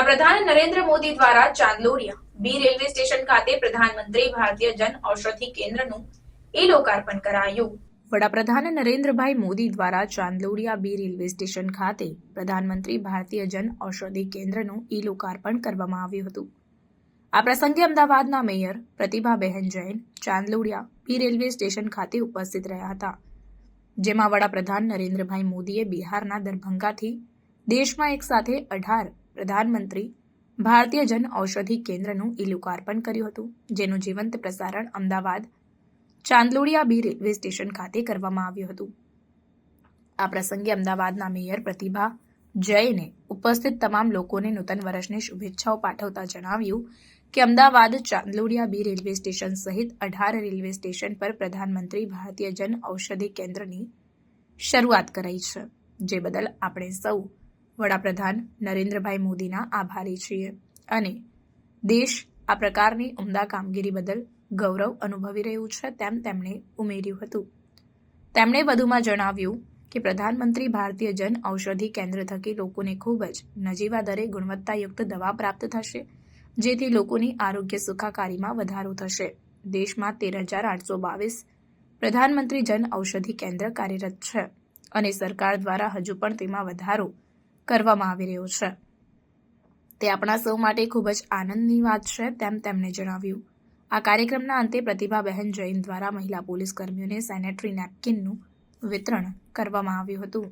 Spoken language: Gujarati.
વડાપ્રધાન નરેન્દ્ર મોદી દ્વારા ચાંદલોડિયા બી રેલવે સ્ટેશન ખાતે પ્રધાનમંત્રી ભારતીય જન ઔષધિ કેન્દ્રનું ઈ લોકાર્પણ કરાયું. વડાપ્રધાન નરેન્દ્રભાઈ મોદી દ્વારા ચાંદલોડિયા બી રેલવે સ્ટેશન ખાતે પ્રધાનમંત્રી ભારતીય જન ઔષધિ કેન્દ્રનું ઈ લોકાર્પણ કરવામાં આવ્યું હતું. આ પ્રસંગે અમદાવાદના mayor Pratibhaben Jain Chandlodiya B railway station ખાતે ઉપસ્થિત રહ્યા હતા. જેમાં વડાપ્રધાન નરેન્દ્રભાઈ મોદીએ બિહારના દરભંગાથી દેશમાં એક સાથે અઢાર પ્રધાનમંત્રી ભારતીય જન ઔષધિ કેન્દ્રનું ઈ લોકાર્પણ કર્યું હતું, જેનું જીવંત પ્રસારણ Ahmedabad Chandlodiya B railway station ખાતે કરવામાં આવ્યું હતું. આ પ્રસંગે અમદાવાદના મેયર પ્રતિભા જયને ઉપસ્થિત તમામ લોકોને નૂતન વર્ષની શુભેચ્છાઓ પાઠવતા જણાવ્યું કે Ahmedabad Chandlodiya B railway station સહિત અઢાર રેલવે સ્ટેશન પર પ્રધાનમંત્રી ભારતીય જન ઔષધિ કેન્દ્રની શરૂઆત કરાઈ છે, જે બદલ આપણે સૌ વડાપ્રધાન નરેન્દ્રભાઈ મોદીના આભારી છીએ. અને દેશ આ પ્રકારની ઉમદા કામગીરી બદલ ગૌરવ અનુભવી રહ્યું છે તેમ તેમણે ઉમેર્યું હતું. તેમણે વધુમાં જણાવ્યું કે પ્રધાનમંત્રી ભારતીય જન ઔષધિ કેન્દ્ર થકી લોકોને ખૂબ જ નજીવા દરે ગુણવત્તાયુક્ત દવા પ્રાપ્ત થશે, જેથી લોકોની આરોગ્ય સુખાકારીમાં વધારો થશે. દેશમાં તેર હજાર આઠસો બાવીસ પ્રધાનમંત્રી જન ઔષધિ કેન્દ્ર કાર્યરત છે અને સરકાર દ્વારા હજુ પણ તેમાં વધારો કરવામાં આવી રહ્યો છે. તે આપણા સૌ માટે ખૂબ જ આનંદની વાત છે તેમ તેમણે જણાવ્યું. આ કાર્યક્રમના અંતે પ્રતિભાબહેન જૈન દ્વારા મહિલા પોલીસ કર્મીઓને સેનેટરી નેપકિનનું વિતરણ કરવામાં આવ્યું હતું.